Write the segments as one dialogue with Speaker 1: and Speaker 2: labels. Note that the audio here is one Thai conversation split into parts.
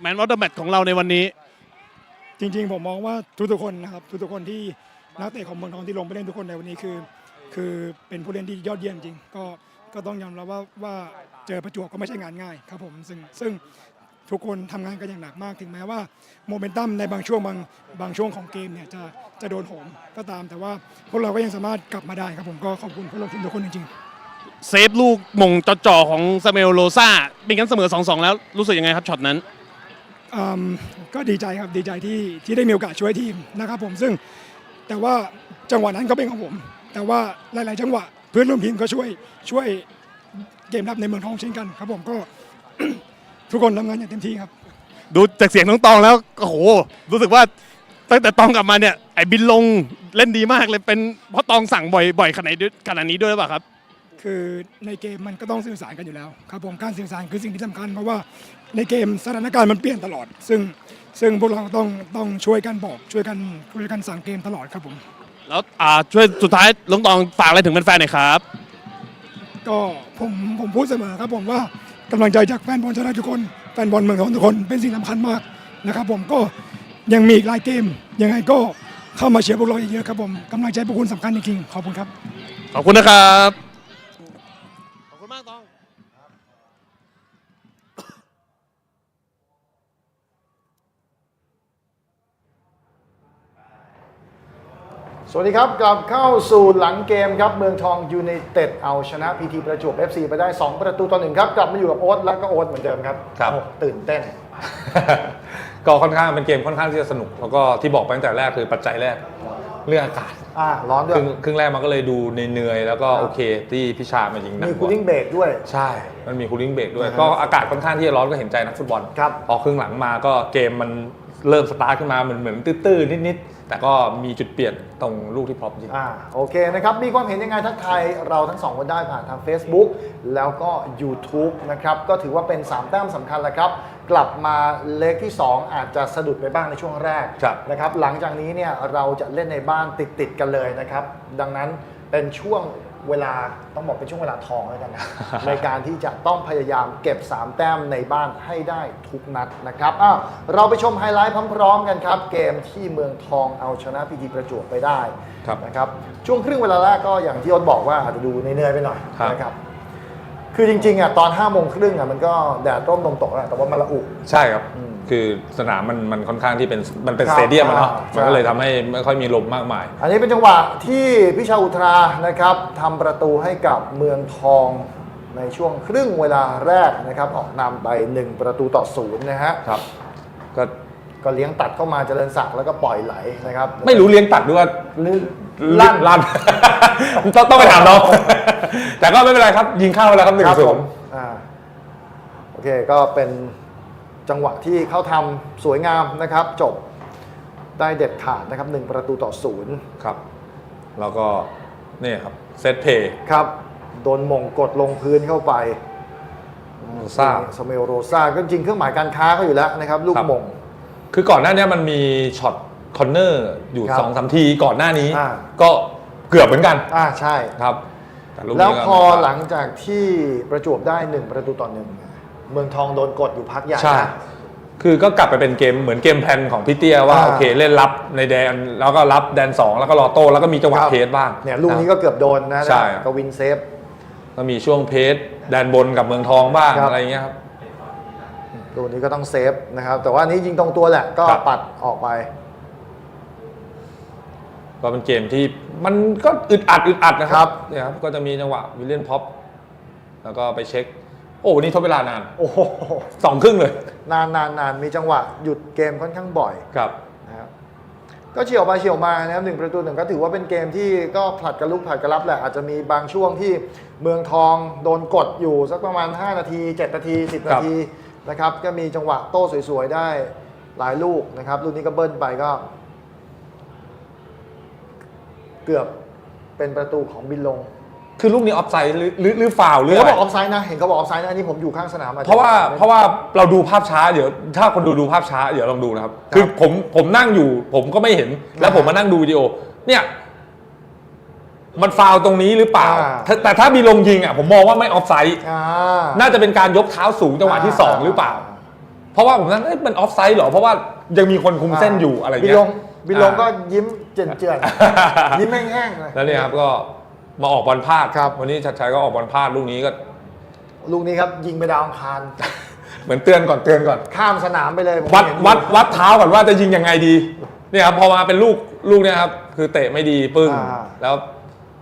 Speaker 1: แมนวอเตอร์แมตของเราในวันนี้
Speaker 2: จริงๆ ผมมองว่าทุกๆคนนะครับทุกๆคนที่นักเตะของเมืองทองที่ลงไปเล่นทุกคนในวันนี้คือ คือเป็นผู้เล่นที่ยอดเยี่ยมจริง ก็ก็ต้องยอมรับว่าว่าเจอประจวบก็ไม่ใช่งานง่ายครับผมซึ่งซึ่งทุกคนทำงานกันอย่างหนักมากถึงแม้ว่าโมเมนตัมในบางช่วงบางบางช่วงของเกมเนี่ยจะจะโดนโหมก็ตาม แต่ว่าพวกเราก็ยังสามารถกลับมาได้ครับผมก็ขอบคุณผู้ลงทุนทุกคนจริงๆ
Speaker 1: เซฟลูกมงจ่อๆของซาเมลโลซาเป็นกันเสมอ 2-2 แล้วรู้สึกยังไงครับช็อตนั้น
Speaker 2: อืม ก็ดีใจครับดีใจที่ที่ได้มีโอกาสช่วยทีมนะครับผมซึ่งแต่ว่าจังหวะนั้นก็เป็นของผม แต่ว่าหลาย ๆ จังหวะเพื่อนร่วมทีมก็ช่วยช่วยเกมรับในเมืองทองเช่นกันครับผมก็ทุกคนทำงานอย่างเต็มที่ครับ
Speaker 1: ดูจากเสียงน้องตองแล้วโอ้โหรู้สึกว่าตั้งแต่ตองกลับมาเนี่ยไอ้บินลงเล่นดีมากเลยเป็นเพราะตองสั่งบ่อยบ่อยขนาดนี้ด้วยขนาดนี้ด้วยหรือเปล่าครับ
Speaker 2: คือในเกมมันก็ต้องสื่อสารกันอยู่แล้วครับผมการสื่อสารคือสิ่งที่สำคัญเพราะว่าในเกมสถานการณ์มันเปลี่ยนตลอด ซึ่งซึ่งพวกเราต้องต้องช่วยกันบอกช่วยกันช่วยกันสั่งเกมตลอดครับผม
Speaker 1: แล้วอ่าช่วยสุดท้ายน้องตองฝากอะไรถึงแฟนๆหน่อยครับ
Speaker 2: ก็ผมผมพูดเสมอครับผมว่ากำลังใจจากแฟนบอลชาวไทยทุกคนแฟนบอลเมืองทองทุกคนเป็นสิ่งสำคัญมากนะครับผมก็ยังมีอีกหลายเกม ยังไงก็เข้ามาเชียร์พวกเราเยอะๆครับผมกำลังใจพวกคุณสำคัญจริงๆขอบคุณครับ
Speaker 1: ขอบคุณนะครับ ขอบคุณมากตอง
Speaker 3: ส วัสดีครับกลับเข้าสู่หลังเกมครับเมืองทองยูไนเต็ดเอาชนะพีทีประจวบ FC ไปได้ 2 ประตูต่อหนึ่งครับ กลับมาอยู่กับโอ๊ตและก็โอ๊ตเหมือนเดิมครับ
Speaker 4: ครับ
Speaker 3: โอ้ตื่นเต้น
Speaker 4: ก็ค่อนข้างเป็นเกมค่อนข้างที่จะสนุก แล้วก็ที่บอกไปตั้งแต่แรกคือปัจจัยแรก เรื่องอากาศ
Speaker 3: อ่าร้อนด้
Speaker 4: ควรึ่
Speaker 3: ย
Speaker 4: งครึ่งแรกมันก็เลยดูเหนื่อยๆแล้วก็
Speaker 3: ครับ
Speaker 4: โอเคที่พิชามายิงหนัก
Speaker 3: มี
Speaker 4: ก
Speaker 3: คู
Speaker 4: ว่า
Speaker 3: ลิ่งเบรกด้วย
Speaker 4: ใช่ มันมีคูลิ่งเบรกด้วย
Speaker 3: อ่าฮะ
Speaker 4: ก็อากาศค่อนข้างที่จะร้อนก็เห็นใจนักฟุตบอล
Speaker 3: ครับ
Speaker 4: พอครึ่งหลังมาก็เกมมันเริ่มสตาร์ทขึ้นมาเหมือนเหมือนตื้อๆนิดๆ แต่ก็มีจุดเปลี่ยนตรงลูกที่พร็อพยิง
Speaker 3: อ่าโอเคนะครับ มีความเห็นยังไงทักทายเราทั้งสองคนได้ผ่านทาง Facebook แล้วก็ YouTube นะครับ ก็ถือว่าเป็น 3 แต้มสำคัญแล้วครับ กลับมาเลขที่ 2 อาจจะสะดุดไปบ้างในช่วงแรก
Speaker 4: ครับ
Speaker 3: นะครับ หลังจากนี้เนี่ยเราจะเล่นในบ้านติด ๆ กันเลยนะครับ ดังนั้นเป็นช่วง เวลาต้องบอกเป็นช่วงเวลาทองแล้วกันนะ ในการที่จะต้องพยายามเก็บ 3 แต้มในบ้านให้ได้ทุกนัดนะครับอ้าวเราไปชมไฮไลท์พร้อมๆกันครับ เกมที่เมืองทองเอาชนะพีทีประจวบไปได้
Speaker 4: ครับ
Speaker 3: นะครับช่วงครึ่งเวลาแรกก็อย่างที่ยศบอกว่าอาจจะดูเหนื่อยๆไปหน่อย
Speaker 4: ครับ
Speaker 3: นะครับ คือจริงๆอะตอน5้าโมงครึ่งอะมันก็แดดร่มลมตกแล้วแต่ว่ามันละอุ
Speaker 4: ใช่ครับ
Speaker 3: อืม
Speaker 4: คือสนามมันมันค่อนข้างที่เป็นมันเป็น
Speaker 3: ครั
Speaker 4: ส
Speaker 3: บ
Speaker 4: เตเดียมอะเนาะ
Speaker 3: อ่า
Speaker 4: มันก็เลย
Speaker 3: ใช่
Speaker 4: ทำให้ไม่ค่อยมีลมมากมาย
Speaker 3: อันนี้เป็นจังหวะที่พิชาอุทรานะครับทำประตูให้กับเมืองทองในช่วงครึ่งเวลาแรกนะครับออกนำไป 1 ประตูต่อศูนย์นะฮะ
Speaker 4: ครับ ก็
Speaker 3: ก็เลี้ยงตัดเข้ามาเจริญศักดิ์แล้วก็ปล่อยไหลนะครับ
Speaker 4: ไม่รู้เลี้ยงตัดด้วยว่า
Speaker 3: ลื่น
Speaker 4: ลั่นลั่น ต้องต้องไปถามน้อง แต่ก็ไม่เป็นไรครับ ยิงเข้าแล้วครับหนึ่
Speaker 3: ครั
Speaker 4: ง
Speaker 3: บ
Speaker 4: ศู
Speaker 3: ผ
Speaker 4: น
Speaker 3: ม
Speaker 4: ย์
Speaker 3: อ่าโอเคก็เป็นจังหวะที่เขาทำสวยงามนะครับ จบได้เด็ดขาดนะครับหนึ่งประตูต่อศูนย์
Speaker 4: ครับ แล้วก็นี่ครับเซตเพย์
Speaker 3: ครับ โดนหม่งกดลงพื้นเข้าไป
Speaker 4: โรซ่า
Speaker 3: สเมลโรซ่าก็จริงเครื่องหมายการค้าเขาอยู่แล้วนะครับ ลูก
Speaker 4: ครับ
Speaker 3: หม่ง
Speaker 4: คือก่อนหน้านี้มันมีช็อต คอนเนอร์อยู่
Speaker 3: ครับ
Speaker 4: สองสามทีก่อนหน้านี้
Speaker 3: อ่า
Speaker 4: ก็เกือบเหมือนกัน
Speaker 3: อ่าใช่
Speaker 4: ครับต่ก
Speaker 3: แล้ว
Speaker 4: นี้ก็
Speaker 3: พอหลังจากที่ประจวบได้หนึ่งประตูต่อหนึ่งเมืองทองโดนกดอยู่พักใหญ่
Speaker 4: ใช่
Speaker 3: นะ
Speaker 4: คือก็กลับไปเป็นเกมเหมือนเกมแพลนของพี่เตี้ยว่า
Speaker 3: อ่า
Speaker 4: โอเคเล่นรับในแดนแล้วก็รับแดน2แล้วก็รอโต้แล้วก็มีจังหวะ
Speaker 3: ครับ
Speaker 4: เพสบ้าง
Speaker 3: เนี่ยลูกนี้ะก็เกือบโดนนะ
Speaker 4: ใช่
Speaker 3: กวินเซฟ
Speaker 4: ก็มีช่วงเพสแดนบนกับเมืองทองบ้าง
Speaker 3: ครับ
Speaker 4: อะไรอย่างเงี้ยครับ
Speaker 3: ลูกนี้ก็ต้องเซฟนะครับ แต่ว่าอันนี้ยิงตรงตัวแหละก็
Speaker 4: ครับ
Speaker 3: ปัดออกไป
Speaker 4: ก็เป็นเกมที่มันก็อึดอัดอึดอัดนะค
Speaker 3: ครั
Speaker 4: รับบเนี่ยครับก็จะมีจังหวะวิลเลียนพ็อปแล้วก็ไปเช็ค โอ้วันนี้ทดเวลานาน
Speaker 3: โอ้โห
Speaker 4: สองครึ่งเลย
Speaker 3: นานนานนานมีจังหวะหยุดเกมค่อนข้างบ่อย
Speaker 4: ครับ
Speaker 3: นะครับก็เฉียวไปเฉียวมานะครับหนึ่งประตูหนึ่งก็ถือว่าเป็นเกมที่ก็ผลัดกันลุกผลัดกันรับแหละอาจจะมีบางช่วงที่เมืองทองโดนกดอยู่สักประมาณ 5 นาที 7 นาที 10 นาทีนะครับก็มีจังหวะโต้สวยๆได้หลายลูกนะครับลูกนี้ก็เบิ้ลไปก็ เกือบเป็นประตูของบินลง
Speaker 4: คือลูกนี้ออฟไซด์หรือหรือหรือฟาวล์หรื
Speaker 3: เห็
Speaker 4: อนอะ
Speaker 3: เขา
Speaker 4: ไร
Speaker 3: บอกออฟไซด์นะ เห็นเขาบอกออฟไซด์นะ อันนี้ผมอยู่ข้างสนามอจจ
Speaker 4: เพราะว่าเพราะว่าเราดูภาพช้าเดี๋ยวถ้าคนดูดูภาพช้าเดี๋ยวลองดูนะครับ คือผมผมนั่งอยู่ผมก็ไม่เห็น แล้วผมมานั่งดูวิดีโอ เนี่ย มันฟาวล์ตรงนี้หรือเปล่า
Speaker 3: อ่า
Speaker 4: แต่แต่ถ้ามีลงยิงอะผมมองว่าไม่ออฟไซด์
Speaker 3: อ่า
Speaker 4: น่าจะเป็นการยกเท้าสูงจังหวะที่สองหรือเปล่า เพราะว่าผมนั่นเอ๊ะมันออฟไซด์เหรอเพราะว่ายังมีคนคุมเส้นอยู่อะไร
Speaker 3: บิ
Speaker 4: เงี้
Speaker 3: ล
Speaker 4: ย
Speaker 3: ง บิลงก็
Speaker 4: อ่า
Speaker 3: ยิ้มเจือนๆยิ้มแห้งๆเลย
Speaker 4: แล้วเนี่ยครับก็มาออกบอลพลาด
Speaker 3: ครับ
Speaker 4: วันนี้ชัดชัยก็ออกบอลพลาดลูกนี้ก็
Speaker 3: ลูกนี้ครับยิงไปดาวอังคาร
Speaker 4: เหมือนเตือนก่อนเตือนก่อน
Speaker 3: ข้ามสนามไปเลยผม
Speaker 4: วัด
Speaker 3: เห็น
Speaker 4: วัดวัดเท้าก่อนว่าจะยิงยังไงดี เนี่ยครับพอมาเป็นลูกลูกเนี่ยครับ คือเตะไม่ดีปึ้ง
Speaker 3: อ่า
Speaker 4: แล้ว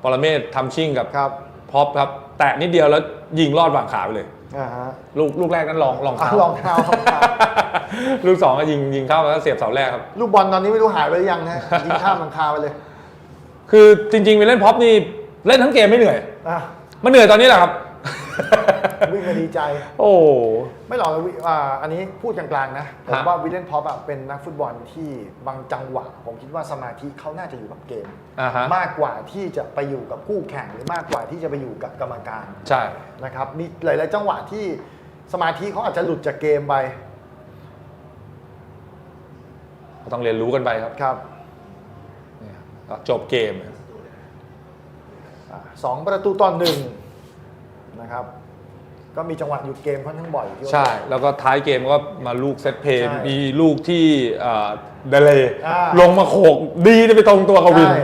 Speaker 4: ปรเมศทำชิ่งกับ
Speaker 3: ครับ
Speaker 4: พร็อปครับ แตะนิดเดียวแล้วยิงลอดวางขาไปเลย
Speaker 3: อ่าฮะ
Speaker 4: ลูกลูกแรกนั้นลองลองเท้า
Speaker 3: อะลองเท้าครับ
Speaker 4: ลูกสองก็ยิงยิงเข้าแล้วเสียบเสาแรกครับ
Speaker 3: ลูกบอลตอนนี้ไม่รู้หายไปหรือยังนะยิงข้ามหลังคาไปเลย
Speaker 4: คือจริงๆไปเล่นพ็อปนี่เล่นทั้งเกมไม่เหนื่อย
Speaker 3: อะ
Speaker 4: มันเหนื่อยตอนนี้แหละครับ
Speaker 3: วิ่งมาดีใจ
Speaker 4: โอ้
Speaker 3: ไม่หรอกวิอ่าอันนี้พูดกลางๆนะผม
Speaker 4: ฮะ
Speaker 3: ว่าวิลเลนพอปอะเป็นนักฟุตบอลที่บางจังหวะ ผมคิดว่าสมาธิเขาน่าจะอยู่กับเกม
Speaker 4: อ่าฮะ
Speaker 3: มากกว่าที่จะไปอยู่กับคู่แข่งหรือมากกว่าที่จะไปอยู่กับกรรมการ
Speaker 4: ใช่
Speaker 3: นะครับมีหลาย ๆ จังหวะที่สมาธิเขาอาจจะหลุดจากเกมไป
Speaker 4: ก็ต้องเรียนรู้กันไปครับ
Speaker 3: ครับ
Speaker 4: เนี่ยก็จบเกม
Speaker 3: อ่าสองประตูต่อหนึ่ง นะครับ ก็มีจังหวะหยุดเกมค่อนข้างบ่อยที่ว่า
Speaker 4: ใช่ แล้วก็ท้ายเกมก็มาลูกเซตเพย์
Speaker 3: ใช่
Speaker 4: มีลูกที่เดเลย์
Speaker 3: อ่า
Speaker 4: ลงมาโขกดีที่ไปตรงตัวกวิน
Speaker 3: ใช่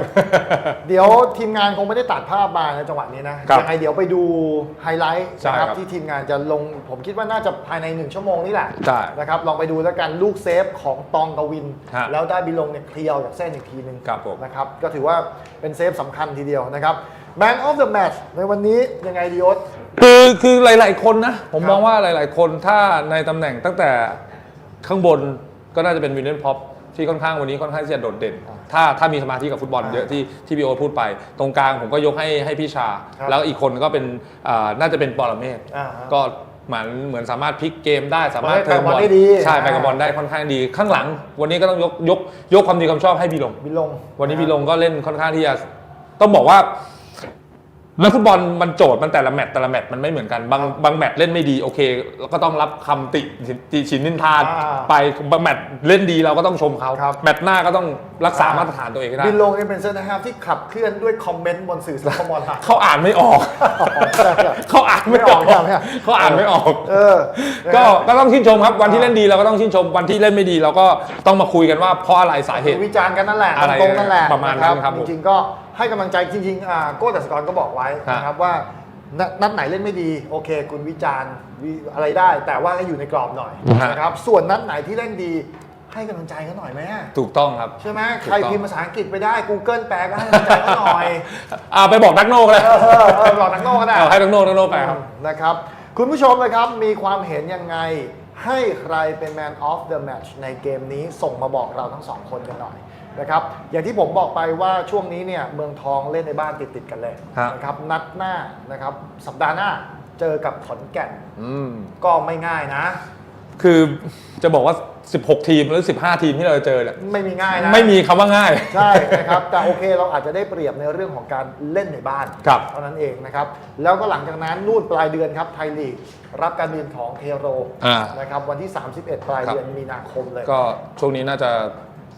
Speaker 3: เดี๋ยวทีมงานคงไม่ได้ตัดภาพมาในจังหวะนี้นะครับยังไงเดี๋ยวไปดูไฮไลท์
Speaker 4: ใช่
Speaker 3: นะครับ
Speaker 4: ครับ
Speaker 3: ที่ทีมงานจะลง ผมคิดว่าน่าจะภายใน1ชั่วโมงนี่แหละ
Speaker 4: ใช่
Speaker 3: นะครับลองไปดูแล้วกันลูกเซฟของตองกวิน
Speaker 4: ฮะ
Speaker 3: แล้วได้บิลงเนี่ยเคลียร์ออกจากเส้นอีกทีหนึง
Speaker 4: ครับผม
Speaker 3: นะครับก็ถือว่าเป็นเซฟสำคัญทีเดียวนะครับ Man of the Match ในวันนี้ยังไงดีโอส
Speaker 4: คือคือหลาย ๆ คนนะ ผม
Speaker 3: ครับ
Speaker 4: มองว่าหลาย ๆ คนถ้าในตำแหน่งตั้งแต่ข้างบนก็น่าจะเป็นวินเนอร์พ็อปที่ค่อนข้างวันนี้ค่อนข้างที่จะโดดเด่น ถ้าถ้ามีสมาธิกับฟุตบอล
Speaker 3: อ่า
Speaker 4: เยอะที่ที่พี่โอ๊ตพูดไป ตรงกลางผมก็ยกให้ให้พี่ชา
Speaker 3: ครับ
Speaker 4: แล้วอีกคนก็เป็นอ่าน่าจะเป็นปรเมศ
Speaker 3: อ่าฮะ
Speaker 4: ก็เหมือนเหมือนสามารถพลิกเกมได้สามารถ
Speaker 3: ไปกับบอลได้ดี
Speaker 4: ใช่ไปกับบอล
Speaker 3: อ่า
Speaker 4: ได้ค่อนข้างดี ข้างหลัง วันนี้ก็ต้องยกยกยกความดีความชอบให้บีลง
Speaker 3: บิลง
Speaker 4: วันนี้พี่ลงก็เล่นค่อนข้างที่จะต้องบอกว่า นักฟุตบอลมันโจทย์มันแต่ละแมตช์แต่ละแมตช์มันไม่เหมือนกันบางบางแมตช์เล่นไม่ดีโอเคแล้วก็ต้องรับคำติติชินนินทา
Speaker 3: อ่า
Speaker 4: ไปบางแมตช์เล่นดีเราก็ต้องชมเขา
Speaker 3: ครับ
Speaker 4: แมตช์หน้าก็ต้องรักษามาตรฐานตัวเองให้ได้
Speaker 3: บิลงเนี่ยเป็นเซนเตอร์ฮาล์ฟที่ขับเคลื่อนด้วยคอมเมนต์บนสื่อสังคมออนไลน์
Speaker 4: เขาอ่านไม่ออก
Speaker 3: ใช่ครับ
Speaker 4: เขาอ่านไม่ออก
Speaker 3: ไม่ออกไม่ออก
Speaker 4: เขาอ่านไม่ออก
Speaker 3: เออ
Speaker 4: ก็ก็ต้องชื่นชมครับวันที่เล่นดีเราก็ต้องชื่นชมวันที่เล่นไม่ดีเราก็ต้องมาคุยกันว่าเพราะอะไรสาเหตุ
Speaker 3: วิจารณ์กันนั่นแหละ
Speaker 4: อะไร
Speaker 3: ตรงๆนั่นแหละ
Speaker 4: ประมาณนั้นครับ
Speaker 3: จ
Speaker 4: ผม
Speaker 3: ริงๆก็ ให้กำลังใจจริงๆอ่าโก้ดัสกรก็บอกไว้
Speaker 4: ฮะ
Speaker 3: นะครับว่านัดนัดไหนเล่นไม่ดี โอเค คุณวิจารณ์วิอะไรได้ แต่ว่าให้อยู่ในกรอบหน่อย
Speaker 4: ฮะ
Speaker 3: นะครับส่วนนัดไหนที่เล่นดีให้กำลังใจเขาหน่อยไหม
Speaker 4: ถูกต้องครับ
Speaker 3: ใช่ไหม
Speaker 4: ถูก
Speaker 3: ใคร
Speaker 4: ต้อง
Speaker 3: พิมพ์ภาษาอังกฤษไปได้ Google แปลก็ให้กำลังใจเขาหน่อย
Speaker 4: อ่าไปบอกนักโน่ก็เลย
Speaker 3: เออเออเออหลอกนักโน้ก็ได้
Speaker 4: เอาให้นักโน่นักโน่ไปครับ
Speaker 3: นะครับ คุณผู้ชมนะครับ มีความเห็นยังไง ให้ใครเป็น Man of the Match ในเกมนี้ส่งมาบอกเราทั้งสองคนกันหน่อย นะครับอย่างที่ผมบอกไปว่าช่วงนี้เนี่ยเมืองทองเล่นในบ้านติดๆกันเลย
Speaker 4: ฮะ
Speaker 3: นะครับนัดหน้านะครับสัปดาห์หน้าเจอกับขอนแก่น
Speaker 4: อืม
Speaker 3: ก็ไม่ง่ายนะ
Speaker 4: คือจะบอกว่า 16 ทีมหรือ 15 ทีมที่เราจะเจอเนี่ย
Speaker 3: ไม่มีง่ายนะ
Speaker 4: ไม่มีคำว่าง่าย
Speaker 3: ใช่นะครับแต่โอเคเราอาจจะได้เปรียบในเรื่องของการเล่นในบ้าน
Speaker 4: ครับ
Speaker 3: เท่านั้นเองนะครับแล้วก็หลังจากนั้นนู่นปลายเดือนครับไทยลีกรับการเรียนของเทโร
Speaker 4: อ่า
Speaker 3: นะครับวันที่ 31 ปลาย
Speaker 4: ครับ
Speaker 3: เดือนมีนาคมเลย
Speaker 4: ก็ช่วงนี้น่าจะ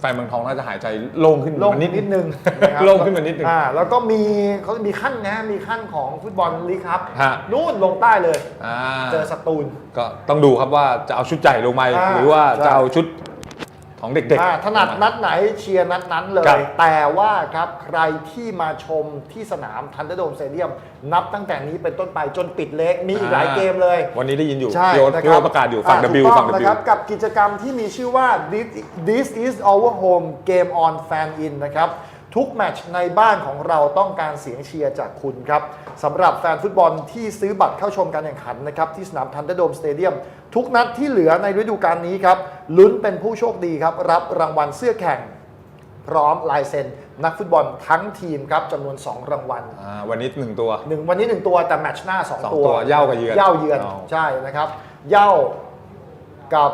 Speaker 4: แฟนเมืองทองน่าจะหายใจโล่งขึ้น
Speaker 3: ลง
Speaker 4: มา
Speaker 3: นิดนึงนะครับ
Speaker 4: โล่งขึ้นมานิดนึง
Speaker 3: อ่าแล้วก็มีเขามีขั้นนะมีขั้นของฟุตบอลลีกครับ
Speaker 4: ฮะ
Speaker 3: นู่นลงใต้เลย
Speaker 4: อ่า
Speaker 3: เจอสตูล
Speaker 4: ก็ต้องดูครับว่าจะเอาชุดใหญ่ลงไหม
Speaker 3: อ่า
Speaker 4: หรือว่า
Speaker 3: ใช่
Speaker 4: จะเอาชุด ของเด็ก
Speaker 3: อ่าถนัดนัดไหนเชียร์นัดนั้นเล
Speaker 4: ครั
Speaker 3: ย
Speaker 4: บ
Speaker 3: แต่ว่าครับใครที่มาชมที่สนามทันเดอร์โดมสเตเดียม นับตั้งแต่นี้เป็นต้นไปจนปิดเล็กมีอีกหลายเกมเลย
Speaker 4: วันนี้ได้ยินอยู่
Speaker 3: ใช่
Speaker 4: พี่โอ๊ต
Speaker 3: นะค
Speaker 4: พี่
Speaker 3: รั
Speaker 4: โอ๊ตประกาศอยู่ฝั่ง
Speaker 3: อ่า
Speaker 4: W
Speaker 3: ถูกต้
Speaker 4: ฝั่ง
Speaker 3: นะ
Speaker 4: W
Speaker 3: ครับกับกิจกรรมที่มีชื่อว่า This, This is our home game on fan in นะครับ ทุกแมตช์ในบ้านของเราต้องการเสียงเชียร์จากคุณครับสำหรับแฟนฟุตบอลที่ซื้อบัตรเข้าชมการแข่งขันนะครับที่สนามทันเดอร์โดมสเตเดียมทุกนัดที่เหลือในฤดูกาลนี้ครับลุ้นเป็นผู้โชคดีครับ รับรางวัลเสื้อแข่ง พร้อมลายเซ็นนักฟุตบอลทั้งทีมครับจำนวน 2 รางวัล
Speaker 4: อ่าวันนี้หนึ่งตัว
Speaker 3: หนึ่งวันนี้ 1 ตัวแต่แมตช์หน้า
Speaker 4: สอง
Speaker 3: 2 ตัว
Speaker 4: ตัวเหย้ากับเยือน
Speaker 3: เหย้าเยือน
Speaker 4: อ๋อ
Speaker 3: ใช่นะครับเหย้ากับ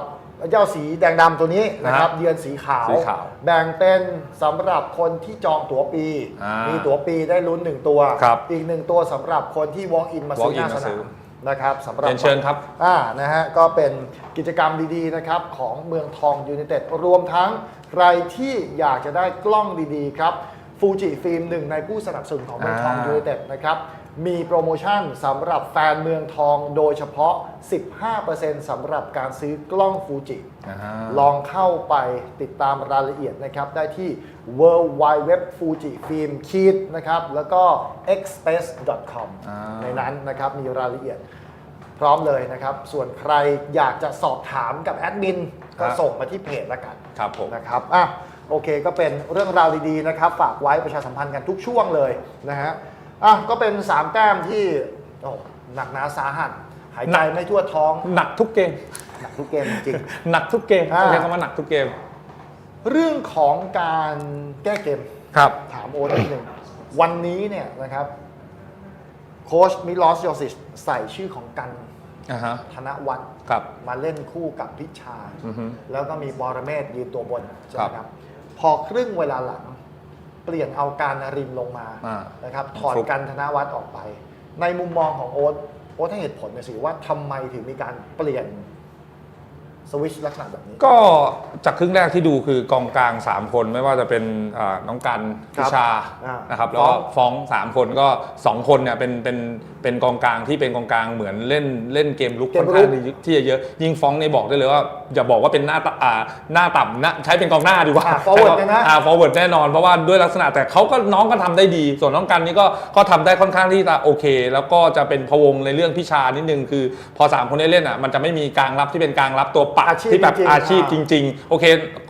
Speaker 3: เหย้าสีแดงดำตัวนี้นะครับ
Speaker 4: นะฮะ
Speaker 3: เยือนสีขาว
Speaker 4: สีขาว
Speaker 3: แบ่งเป็นสำหรับคนที่จองตั๋วปี
Speaker 4: อ่ามี
Speaker 3: มีตั๋วปีได้ลุ้น1ตัว
Speaker 4: ครับ
Speaker 3: อีกหนึ่งตัวสำหรับคนที่ walk in มาซื้อ
Speaker 4: walk
Speaker 3: ห
Speaker 4: in
Speaker 3: น้าส
Speaker 4: มาซื้
Speaker 3: นา
Speaker 4: อ
Speaker 3: มนะครับสำหรับ
Speaker 4: เรียนเชิญครับ
Speaker 3: อ่านะฮะก็เป็นกิจกรรมดีๆนะครับของเมืองทองยูไนเต็ดรวมทั้งใครที่อยากจะได้กล้องดีๆครับฟูจิฟิล์มหนึ่งในผู้สนับสนุนของเมืองทอง
Speaker 4: อ่า
Speaker 3: ยูไนเต็ดนะครับ มีโปรโมชั่นสำหรับแฟนเมืองทองโดยเฉพาะ 15%สำหรับการซื้อกล้องฟูจิ
Speaker 4: อ่า
Speaker 3: ลองเข้าไปติดตามรายละเอียดนะครับ ได้ที่ w w w f u j i f i l m คีดนะครับ แล้วก็ express.com
Speaker 4: อ่า
Speaker 3: ในนั้นนะครับมีรายละเอียดพร้อมเลยนะครับ ส่วนใครอยากจะสอบถามกับแอดมินก็ส่งมาที่เพจละกัน
Speaker 4: ครับผม
Speaker 3: นะครับอะโอเคก็เป็นเรื่องราวดีๆนะครับ ฝากไว้ประชาสัมพันธ์กันทุกช่วงเลยนะฮะ อะก็เป็น 3 แต้มที่โอ้หนักหนาสาหัส หายใจไม่ทั่วท้อง
Speaker 4: หนักทุกเกม
Speaker 3: หนักทุกเกมจริง
Speaker 4: หนักทุกเกม
Speaker 3: อ่า
Speaker 4: ต้องใช้คำว่าหนักทุกเกม
Speaker 3: ๆเรื่องของการแก้เกม
Speaker 4: ครับ
Speaker 3: ถามโอ๊ตนิดหนึ่งวันนี้เนี่ยนะครับโค้ชมิลอสโยซิชใส่ชื่อของกัน
Speaker 4: อ่าฮะ
Speaker 3: ธนวัฒน์
Speaker 4: ครับ
Speaker 3: มาเล่นคู่กับพิชา
Speaker 4: อือฮึ
Speaker 3: แล้วก็มีบอระเมศยืนตัวบนใช่ไหม
Speaker 4: ครับ
Speaker 3: ครับพอครึ่งเวลาหลัง เปลี่ยนเอาการนารินลงมา
Speaker 4: อ่า
Speaker 3: นะครับถอด
Speaker 4: ฟลุก
Speaker 3: กันธนวัฒน์ออกไป ในมุมมองของโอ๊ตโอ๊ตให้เหตุผลหน่อยสิว่าทำไมถึงมีการเปลี่ยน สวิชลักษณะแบบนี้
Speaker 4: ก็จากครึ่งแรกที่ดูคือกองกลาง 3 คนไม่ว่าจะเป็นอ่าน้องกัน
Speaker 3: ครั
Speaker 4: พิ
Speaker 3: บ
Speaker 4: ชา
Speaker 3: อ่าน
Speaker 4: นะครับแล้วก็
Speaker 3: ฟ้อง
Speaker 4: ฟ้อง 3 คนก็ 2 คนเนี่ยเป็นเป็นเป็นกองกลางที่เป็นกองกลางเหมือนเล่นเล่นเกมลุก
Speaker 3: เก
Speaker 4: ค่
Speaker 3: ม
Speaker 4: อน
Speaker 3: รุ
Speaker 4: ข้ากงที่จะเยอะยิ่งฟ้องเนี่ยบอกได้เลยว่าอย่าบอกว่าเป็นหน้าตาอ่าหน้าต่ำนะใช้เป็นกองหน้าดีกว่า
Speaker 3: อ่า forward เลยนะ
Speaker 4: อ่า forward แน่นอนเพราะว่าด้วยลักษณะแต่เขาก็น้องก็ทำได้ดี ส่วนน้องกันนี่ก็ก็ทำได้ค่อนข้างที่จะโอเค แล้วก็จะเป็นพะวงในเรื่องพิชานิดนึงคือ พอสามคนได้เล่นอะมันจะไม่มีกลางรับที่เป็นกลางรับตัวปัด
Speaker 3: อาชีพ
Speaker 4: ที่แบบ
Speaker 3: จริงๆ
Speaker 4: อาชีพ
Speaker 3: อ่า
Speaker 4: จริง ๆ โอเค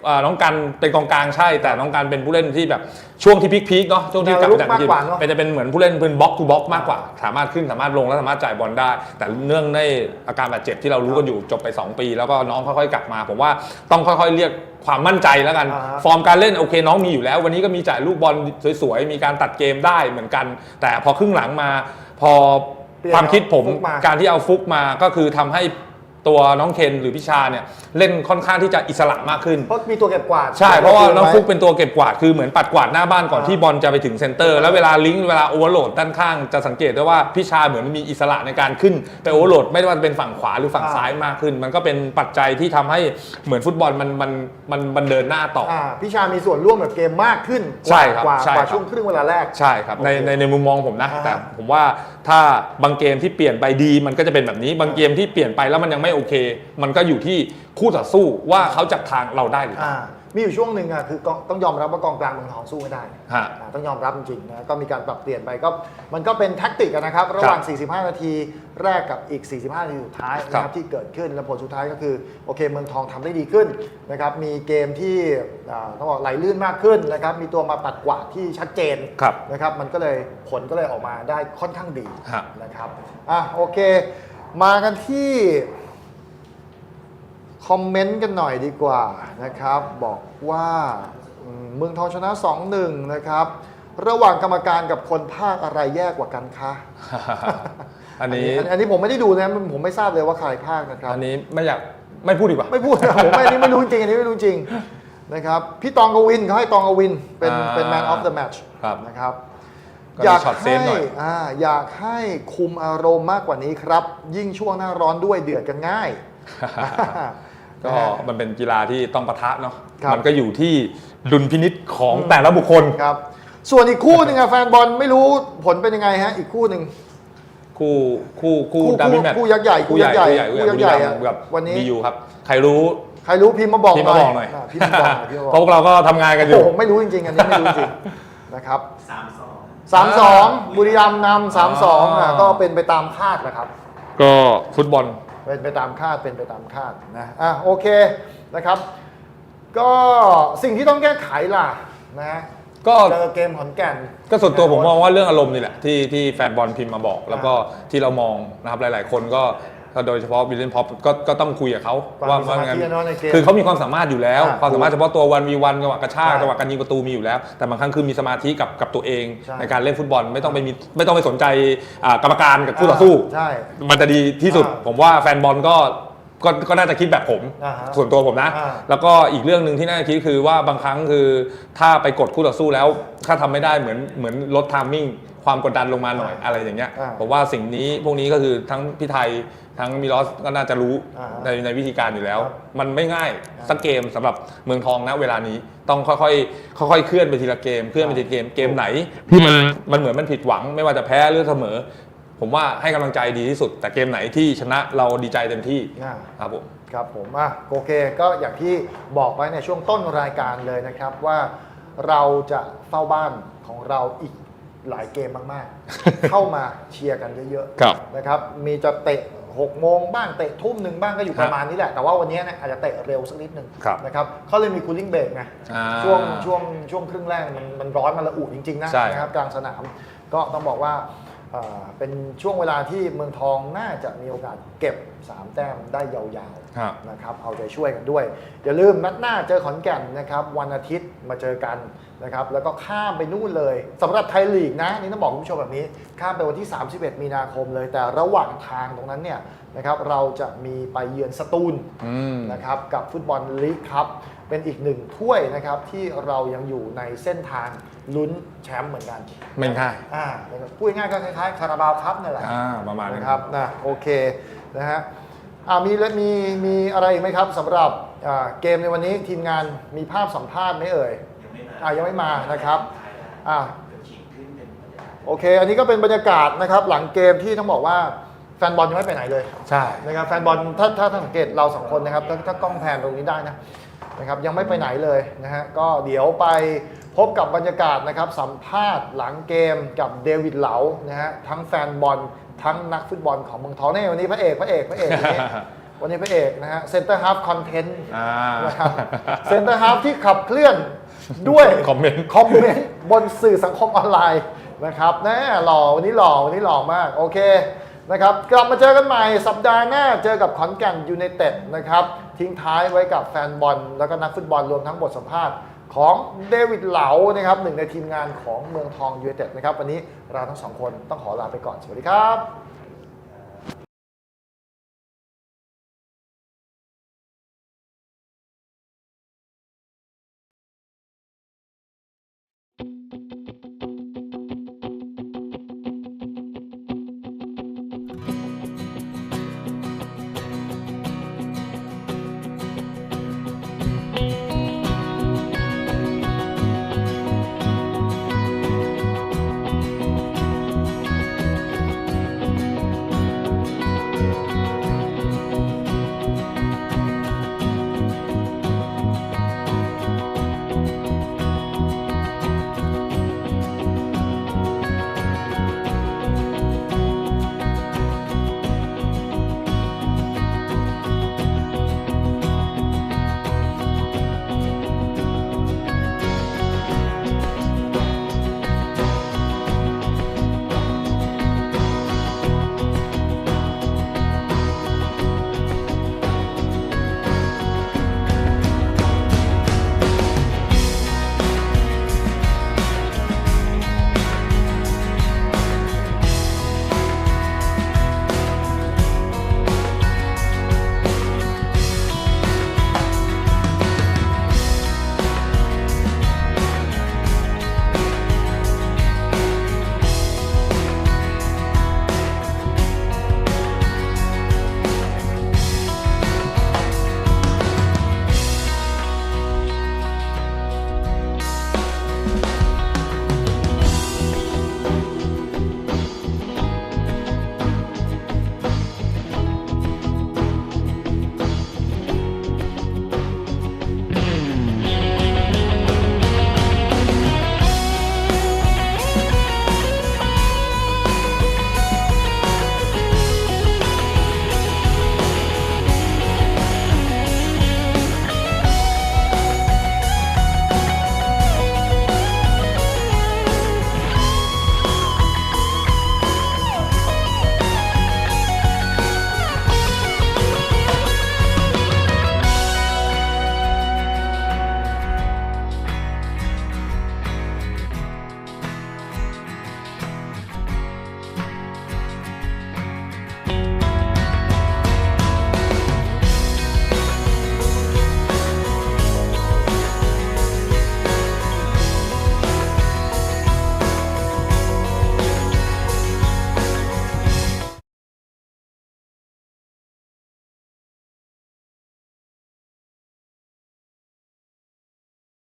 Speaker 4: อ่าน้องกันเป็นกองกลางใช่ แต่น้องกันเป็นผู้เล่นที่แบบช่วงที่พีคๆเนาะช่วงที่กลับ
Speaker 3: แนวรุก
Speaker 4: จาก
Speaker 3: มาก
Speaker 4: ทีม
Speaker 3: กว่าเนอะ
Speaker 4: เป็นจะเป็นเหมือนผู้เล่นเป็นบล็อกทูบล็อกมากกว่า สามารถขึ้นสามารถลงและสามารถจ่ายบอลได้ แต่เนื่องในอาการบาดเจ็บที่เรารู้กันอยู่จบไป 2 ปี แล้วก็น้องค่อยๆกลับมา ผมว่าต้องค่อยๆเรียกความมั่นใจแล้วกัน
Speaker 3: อ่าฮะ
Speaker 4: ฟอร์มการเล่นโอเคน้องมีอยู่แล้ว วันนี้ก็มีจ่ายลูกบอลสวยๆมีการตัดเกมได้เหมือนกัน แต่พอครึ่งหลังมาพอ
Speaker 3: เปลี่ยน
Speaker 4: ความคิดผม
Speaker 3: ฟุกมา
Speaker 4: การที่เอาฟุกมาก็คือทำให้ ตัวน้องเคนหรือพิชาเนี่ยเล่นค่อนข้างที่จะอิสระมากขึ้น
Speaker 3: เพราะมีตัวเก็บกวาด
Speaker 4: ใช่เพราะว่าน้องฟุก
Speaker 3: ไเป็
Speaker 4: นตัวเก็บกวาดคือเหมือนปัดกวาดหน้าบ้านก่อน
Speaker 3: อ่า
Speaker 4: ที่บอลจะไปถึงเซนเตอร์ แล้วเวลาลิงก์เวลาโอเวอร์โหลดด้านข้างจะสังเกตได้ว่าพิชาเหมือนมีอิสระในการขึ้นไปโอเวอร์โหลดไม่ว่าจะเป็นฝั่งขวาหรือฝั่ง
Speaker 3: อ่า
Speaker 4: ซ้ายมากขึ้น มันก็เป็นปัจจัยที่ทำให้เหมือนฟุตบอลมันมันมันมันเดินหน้าต่ออ
Speaker 3: อ่าพี่ชามีส่วนร่วมกับเกมมากขึ้นก
Speaker 4: ใช่
Speaker 3: ว่า
Speaker 4: ครับ
Speaker 3: กว่า
Speaker 4: ใช่
Speaker 3: กว่า
Speaker 4: ครับ
Speaker 3: ช่วงครึ่งเวลาแรก
Speaker 4: ใช่ครับใน
Speaker 3: โอเค
Speaker 4: ในในมุมมองผมนะ
Speaker 3: อ่า
Speaker 4: แต่ผมว่าถ้าบางเกมที่เปลี่ยนไปดีมันก็จะเป็นแบบนี้บางเกมที่เปลี่ยนไปแล้วมันยังไม่โอเค มันก็อยู่ที่คู่ต่อสู้ว่าเขาจับทางเราได้หรือเปล่า
Speaker 3: อ่ามีอยู่ช่วงหนึ่งอะคือกองต้องยอมรับว่ากองกลางเมืองทองสู้ไม่ได้
Speaker 4: ฮะ
Speaker 3: อ่าต้องยอมรับจริงๆนะก็มีการปรับเปลี่ยนไปก็มันก็เป็นแท็กติกอะนะครับ ระหว่าง 45 นาทีแรกกับอีก 45 นาทีสุดท้ายนะค
Speaker 4: ครั
Speaker 3: รับบ ที่เกิดขึ้น และผลสุดท้ายก็คือโอเคเมืองทองทำได้ดีขึ้นนะครับมีเกมที่อ่าต้องบอกไหลลื่นมากขึ้นนะครับมีตัวมาปัดกวาดที่ชัดเจน
Speaker 4: ครับ
Speaker 3: นะครับมันก็เลยผลก็เลยออกมาได้ค่อนข้างดี
Speaker 4: ฮะ
Speaker 3: นะครับ อะโอเค มากันที่ คอมเมนต์กันหน่อยดีกว่านะครับ บอกว่าอืมเมืองทองชนะ2-1นะครับ ระหว่างกรรมการกับคนภาคอะไรแย่กว่ากันคะ
Speaker 4: อันนี้
Speaker 3: อัอันนี้ผมไม่ได้ดูนะผมไม่ทราบเลยว่าใครภาคนะครับ
Speaker 4: อันนี้ไม่อยากไม่พูดดีกว่า
Speaker 3: ไม่พูดนะผมไม่อันนี้ไม่รู้จริงอันนี้ไม่รู้จริงนะครับพี่ตองกวินเขาให้ตองกวินเป็น
Speaker 4: อ่า
Speaker 3: เป็น man of the match
Speaker 4: ครับ
Speaker 3: นะครับ
Speaker 4: ก็มีช็อตเซฟหน่อยา
Speaker 3: อยากให้คุมอารมณ์มากกว่านี้ครับ ยิ่งช่วงหน้าร้อนด้วยเดือดกันง่าย
Speaker 4: ก็มันเป็นกีฬาที่ต้องปะทะเนาะ
Speaker 3: ครับ
Speaker 4: มันก็อยู่ที่ดุลพินิษของแต่ละบุคคล
Speaker 3: ครับ ส่วนอีกคู่หนึ่งอะแฟนบอลไม่รู้ผลเป็นยังไงฮะ อีกคู่หนึ่ง
Speaker 4: คู่คู่คู่
Speaker 3: คู่
Speaker 4: ดาร์บี้แมตช์
Speaker 3: คู่ยักษ์ใหญ่คู่
Speaker 4: คู่ใหญ่
Speaker 3: ยักษ์
Speaker 4: คู่
Speaker 3: ใหญ่
Speaker 4: ใหญ่
Speaker 3: คู่ยักษ์ใหญ่
Speaker 4: บุรีรัมย์กับ
Speaker 3: วันนี้
Speaker 4: บียูครับ ใครรู้
Speaker 3: ใครรู้พิมพ์มาบอก
Speaker 4: พิมพ์มาบอกหน่อยะ
Speaker 3: พิมพ์มาบอกหน่อยพิมพ์มา
Speaker 4: เพ
Speaker 3: บอก
Speaker 4: ราะพวกเราก็ทำงานกันอ
Speaker 3: โอ้
Speaker 4: ยู่
Speaker 3: โหไม่รู้จริงๆอันนี้ไม่รู้จริงนะครับสามสองบุรีรัมย์นำสามสองอะก็เป็นไปตามคาดนะครับ
Speaker 4: ก็ฟุตบอล
Speaker 3: เป็นไปตามคาดเป็นไปตามคาดนะอะโอเคนะครับ ก็สิ่งที่ต้องแก้ไขล่ะนะ
Speaker 4: ก็
Speaker 3: เจอเกมขอนแก่น
Speaker 4: ก็ส่วนตัวผมมองว่าเรื่องอารมณ์นี่แหละที่ที่แฟนบอลพิมพ์มาบอก แล้วก็ที่เรามองนะครับหลาย ๆ คนก็ก็ โดยเฉพาะวิลเลนพ็อปก็ก็ต้องคุยกับเขา
Speaker 3: ความมีสมาธิ
Speaker 4: งั้น
Speaker 3: อะเนาะในเกม
Speaker 4: คือเขามีความสามารถอยู่แล้ว
Speaker 3: อ่า
Speaker 4: ความสามารถเฉพาะตัววันวีวันจังหวะกระชาก
Speaker 3: ใช่
Speaker 4: จังหวะการยิงประตูมีอยู่แล้ว แต่บางครั้งคือมีสมาธิกับกับตัวเอง
Speaker 3: ใช่
Speaker 4: ในการเล่นฟุตบอลไม่ต้องไปมีไม่ต้องไปสนใจอ่ากรรมการกับคู่ต่อสู้
Speaker 3: ใช่
Speaker 4: มันจะดีที่สุด
Speaker 3: อ่า
Speaker 4: ผมว่าแฟนบอลก็ก็ก็น่าจะคิดแบบผม
Speaker 3: อ่าฮะ
Speaker 4: ส่วนตัวผมนะ
Speaker 3: อ่า
Speaker 4: แล้วก็อีกเรื่องหนึ่งที่น่าจะคิดคือว่าบางครั้งคือถ้าไปกดคู่ต่อสู้แล้ว ถ้าทำไม่ได้เหมือนเหมือนลดทามมิ่งคความกดดันลงมาหน่อยอะไรอย่างเงี้ย
Speaker 3: อ่า
Speaker 4: ผมว่าสิ่งนี้พวกนี้ก็คือทั้งพี่ไทย ทั้งมิลอสก็น่าจะรู้
Speaker 3: อ่า
Speaker 4: ในในวิธีการอยู่แล้ว
Speaker 3: ครับ
Speaker 4: มันไม่ง่ายสักเกมสำหรับเมืองทองนะเวลานี้ต้องค่อยๆค่อยๆเคลื่อนไปทีละเกมเคลื่อนไปทีละเกมเกมไหนที่มันมันเหมือนมันผิดหวังไม่ว่าจะแพ้หรือเสมอ ผมว่าให้กำลังใจดีที่สุด แต่เกมไหนที่ชนะเราดีใจเต็มที่
Speaker 3: อ่า
Speaker 4: ครับผม
Speaker 3: ครับผมอะโอเคก็อย่างที่บอกไว้ในช่วงต้นรายการเลยนะครับว่าเราจะเฝ้าบ้านของเราอีกหลายเกมมากๆ เข้ามาเชียร์กันเยอะ
Speaker 4: ครับ
Speaker 3: ๆนะครับ มีจะเตะ 6 โมงบ้างเตะทุ่มหนึ่งบ้างก็อยู่ประมาณนี้แหละ แต่ว่าวันนี้เนี่ยอาจจะเตะเร็วสักนิดหนึ่ง
Speaker 4: ครับ
Speaker 3: นะครับเขาเลยมีคูลิ่งเบรกไง
Speaker 4: อ่า
Speaker 3: ช่วงช่วงช่วงครึ่งแรกมันมันร้อนมันระอุจริงๆนะ
Speaker 4: ใช่
Speaker 3: นะครับกลางสนาม ก็ต้องบอกว่า เอ่อเป็นช่วงเวลาที่เมืองทองน่าจะมีโอกาสเก็บ 3 แต้มได้ยาวๆ
Speaker 4: ครับ
Speaker 3: นะครับ เอาใจช่วยกันด้วย อย่าลืมนัดหน้าเจอขอนแก่นนะครับ วันอาทิตย์มาเจอกันนะครับ แล้วก็ข้ามไปนู่นเลยสำหรับไทยลีกนะนี่ต้องบอกคุณผู้ชมแบบนี้ ข้ามไปวันที่ 31 มีนาคมเลย แต่ระหว่างทางตรงนั้นเนี่ยนะครับเราจะมีไปเยือนสตูล
Speaker 4: อืม
Speaker 3: นะครับกับฟุตบอลลีกครับ เป็นอีกหนึ่งถ้วยนะครับที่เรายังอยู่ในเส้นทางลุ้นแชมป์เหมือนกัน
Speaker 4: ไม่ง่าย
Speaker 3: อ่านะครับพูดง่ายๆก็คล้ายๆคาราบาวครับนั่นแหละ
Speaker 4: อ่าประมาณนั้น
Speaker 3: นะครับนะโอเคนะฮะอ่ามีและมีมีอะไรอีกไหมครับสำหรับอ่าเกมในวันนี้ทีมงานมีภาพสัมภาษณ์ไหมเอ่ยอ่ายังไม่มานะครับอ่าโอเค อันนี้ก็เป็นบรรยากาศนะครับ หลังเกมที่ต้องบอกว่าแฟนบอลยังไม่ไปไหนเลย
Speaker 4: ใช่
Speaker 3: นะครับแฟนบอลถ้าถ้าถ้าสังเกตเราสองคนนะครับถ้าถ้ากล้องแพนตรงนี้ได้นะ นะครับยังไม่ไปไหนเลยนะฮะก็เดี๋ยวไปพบกับบรรยากาศนะครับสัมภาษณ์หลังเกมกับเดวิดเหลานะฮะทั้งแฟนบอลทั้งนักฟุตบอลของเมืองทองนี่วันนี้พระเอกพระเอกพระเอกวันนี้วันนี้พระเอกนะฮะเซนเตอร์ฮาฟคอนเทนต์
Speaker 4: อ่า
Speaker 3: นะครับเซนเตอร์ฮาฟที่ขับเคลื่อนด้วย
Speaker 4: คอมเมนต์
Speaker 3: คอมเมนต์บนสื่อสังคมออนไลน์นะครับแน่หล่อวันนี้หล่อวันนี้หล่อมากโอเคนะครับกลับมาเจอกันใหม่สัปดาห์หน้าเจอกับขอนแก่นยูไนเต็ดนะครับ ทิ้งท้ายไว้กับแฟนบอล แล้วก็นักฟุตบอลรวมทั้งบทสัมภาษณ์ของเดวิดเหลานะครับหนึ่งในทีมงานของเมืองทองยูเนเต็ดนะครับวันนี้เราทั้งสองคนต้องขอลาไปก่อนสวัสดีครับ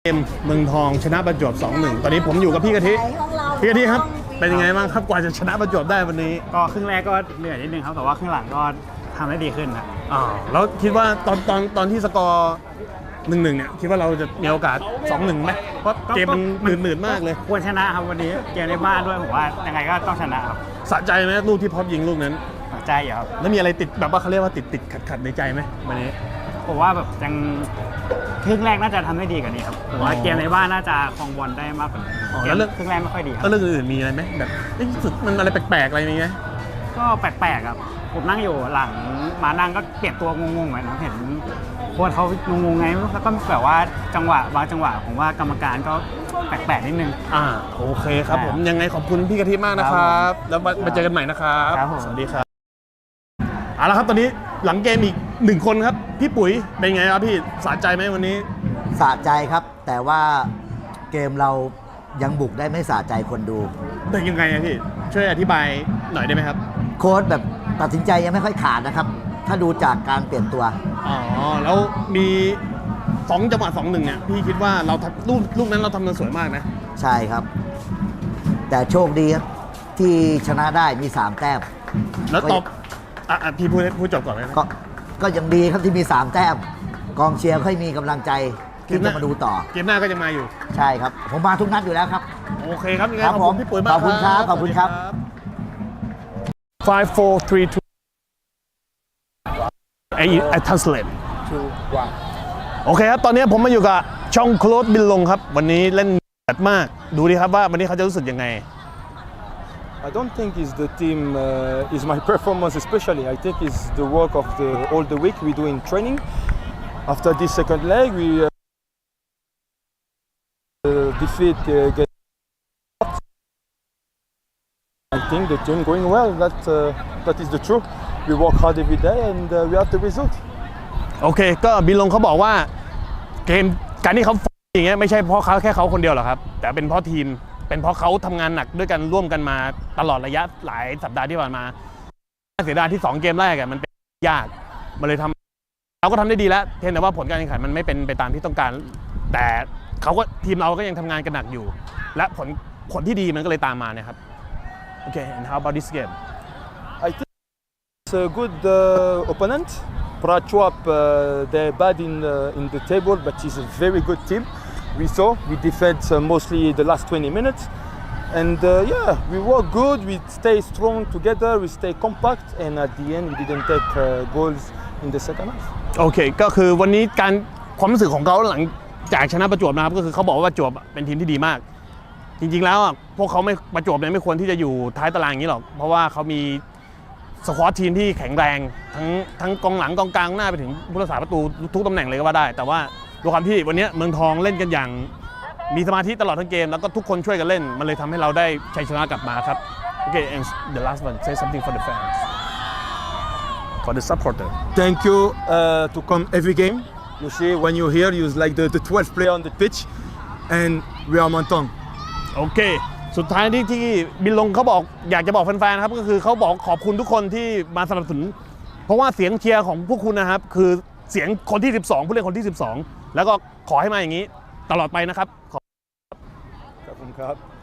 Speaker 1: เกมเมืองทองชนะประจวบ 2-1 ตอนนี้ผมอยู่กับพี่กะทิ พี่กะทิครับ เป็นยังไงบ้างครับกว่าจะชนะประจวบได้วันนี้
Speaker 5: ก็ครึ่งแรกก็เหนื่อยนิดนึงครับ แต่ว่าครึ่งหลังก็ทำได้ดีขึ้นนะ
Speaker 1: อ่าแล้วคิดว่าตอนตอนตอนที่สกอร์หนึ่งหนึ่งเนี่ยคิดว่าเราจะมีโอกาสสองหนึ่งไหมเพราะเกมมันหนืดหนืดๆมากเลย
Speaker 5: ควรชนะครับวันนี้เกมในบ้านด้วยผมว่ายังไงก็ต้องชนะครับ
Speaker 1: สะใจไหมลูกที่พอดยิงลูกนั้น
Speaker 5: ใจอยู่ครับ
Speaker 1: แล้วมีอะไรติดแบบว่าเขาเรียกว่าติดติดขัดขัดในใจไหมวันนี้
Speaker 5: ผมว่าแบบยังครึ่งแรกน่าจะทำได้ดีกว่านี้ครับผมว่า
Speaker 1: อ๋อ
Speaker 5: เกมในบ้านน่าจะครองบอลได้มากกว่านี้
Speaker 1: อ๋อ
Speaker 5: เก
Speaker 1: แล้ว
Speaker 5: ม
Speaker 1: เรื่อง
Speaker 5: ครึ่งแรกไม่ค่อยดีค
Speaker 1: แล้
Speaker 5: รั
Speaker 1: ว
Speaker 5: บ
Speaker 1: เรื่องอื่นมีอะไรไหมแบบเอ้ยรู้สึกมันอะไรแปลกๆอะไรมีไหม
Speaker 5: ก็แปลกๆครับ ผมนั่งอยู่หลังมานั่งก็เปลี่ยนตัวงงๆเหมือนเห็นโค้ชเขางงๆไงไม่รู้แล้วก็แบบว่าจังหวะบางจังหวะผมว่ากรรมการก็แปลกๆนิดนึง
Speaker 1: อ่าโอเคครับผมยังไงขอบคุณพี่กะทิมากนะค
Speaker 5: ครั
Speaker 1: รับ
Speaker 5: บผม
Speaker 1: แล้วมามาเจอกันใหม่นะครับ
Speaker 5: ครับผม
Speaker 1: สวัสดีครับเอาละครับตอนนี้หลังเกมอีก หนึ่งคนครับพี่ปุ๋ยเป็นไงครับพี่สะใจไหมวันนี้
Speaker 6: สะใจครับ แต่ว่าเกมเรายังบุกได้ไม่สะใจคนดู
Speaker 1: แต่ยังไงอะพี่ช่วยอธิบายหน่อยได้ไหมครับ
Speaker 6: โค้ชแบบตัดสินใจยังไม่ค่อยขาดนะครับ ถ้าดูจากการเปลี่ยนตัว
Speaker 1: อ๋อแล้วมีสองจังหวะสองหนึ่งเนี่ยพี่คิดว่าเราทำลูกลูกนั้นเราทำมันสวยมากนะ
Speaker 6: ใช่ครับ แต่โชคดีครับ ที่ชนะได้มี 3 แต้ม
Speaker 1: แล้วตอบอะอะพี่พูดพูดจบก่อนเลยนะ
Speaker 6: ก็ ก็ยังดีครับที่มี 3 แต้ม กองเชียร์ค่อยมีกำลังใจที่จะมาดูต่อ
Speaker 1: เกมหน้าก็ยังมาอยู่
Speaker 6: ใช่ครับ ผมมาทุกนัดอยู่แล้วครับ
Speaker 1: โอเคครับยังไง
Speaker 6: ครับ
Speaker 1: ขอบคุณ
Speaker 6: ผม
Speaker 1: พี่ปุ๋ยมาก
Speaker 6: ขอบคุณครับขอบคุณครับ
Speaker 1: five four three two ไอ้ไอ้ทันสเลตโอเคครับ ตอนนี้ผมมาอยู่กับช่องโคลดบินลงครับ วันนี้เล่นเดือดมาก ดูดิครับว่าวันนี้เขาจะรู้สึกยังไง
Speaker 7: I don't think it's the team, uh, is my performance especially. I think it's the work of the all the week we do in training. After this second leg, we uh, uh, defeat uh, get. I think the team going well. That uh, that is the truth. We work hard every day and uh, we have the result.
Speaker 1: โอเค ก็บินลงเขาบอกว่าเกมการที่เขาอย่างเงี้ยไม่ใช่เพราะเขาแค่เขาคนเดียวหรอกครับ แต่เป็นเพราะทีม เป็นเพราะเขาทำงานหนักด้วยกันร่วมกันมาตลอดระยะหลายสัปดาห์ที่ผ่านมาเสียดายที่ 2 เกมแรกอะมันเป็นยากมันเลยทำเราก็ทำได้ดีแล้วเพียงแต่ว่าผลการแข่งขันมันไม่เป็นไปตามที่ต้องการ แต่เขาก็ทีมเราก็ยังทำงานกันหนักอยู่ และผลผลที่ดีมันก็เลยตามมาเนะครับโอเค and how about this game
Speaker 7: I think it's a good uh, opponent. Prachuap, uh, they're bad in, uh, in the table, but it's a very good team. We saw we defend uh, mostly the last 20 minutes. And uh, yeah, we work good, we stay strong together, we stay compact, and at the end, we didn't take uh, goals in the second half.
Speaker 1: โอเคก็คือวันนี้การความรู้สึกของเขาหลังจากชนะประจวบนะครับก็คือเขาบอกว่าประจวบเป็นทีมที่ดีมาก จริงๆแล้วอะพวกเขาไม่ประจวบเนี่ยไม่ควรที่จะอยู่ท้ายตารางอย่างนี้หรอก เพราะว่าเขามีสควอตทีมที่แข็งแรง ทั้งทั้งกองหลังกองกลางหน้าไปถึงผู้รักษาประตูทุกตำแหน่งเลยก็ว่าได้ แต่ว่า ด้วยความที่วันนี้เมืองทองเล่นกันอย่าง มีสมาธิตลอดทั้งเกม แล้วก็ทุกคนช่วยกันเล่น มันเลยทำให้เราได้ชัยชนะกลับมาครับโอเค and the last one say something for the fans for the supporter
Speaker 7: Thank you uh, to come every game. You see, when you're here, you're like the, the 12th player on the pitch, and we are Montong.
Speaker 1: โอเค สุดท้ายที่ที่บินลงเขาบอกอยากจะบอกแฟนๆครับ ก็คือเขาบอกขอบคุณทุกคนที่มาสนับสนุน เพราะว่าเสียงเชียร์ของพวกคุณนะครับ คือเสียงคนที่ 12 ผู้เล่นคนที่ 12 แล้วก็ขอให้มาอย่างนี้ตลอดไปนะครับ ขอบคุณ
Speaker 7: ครับ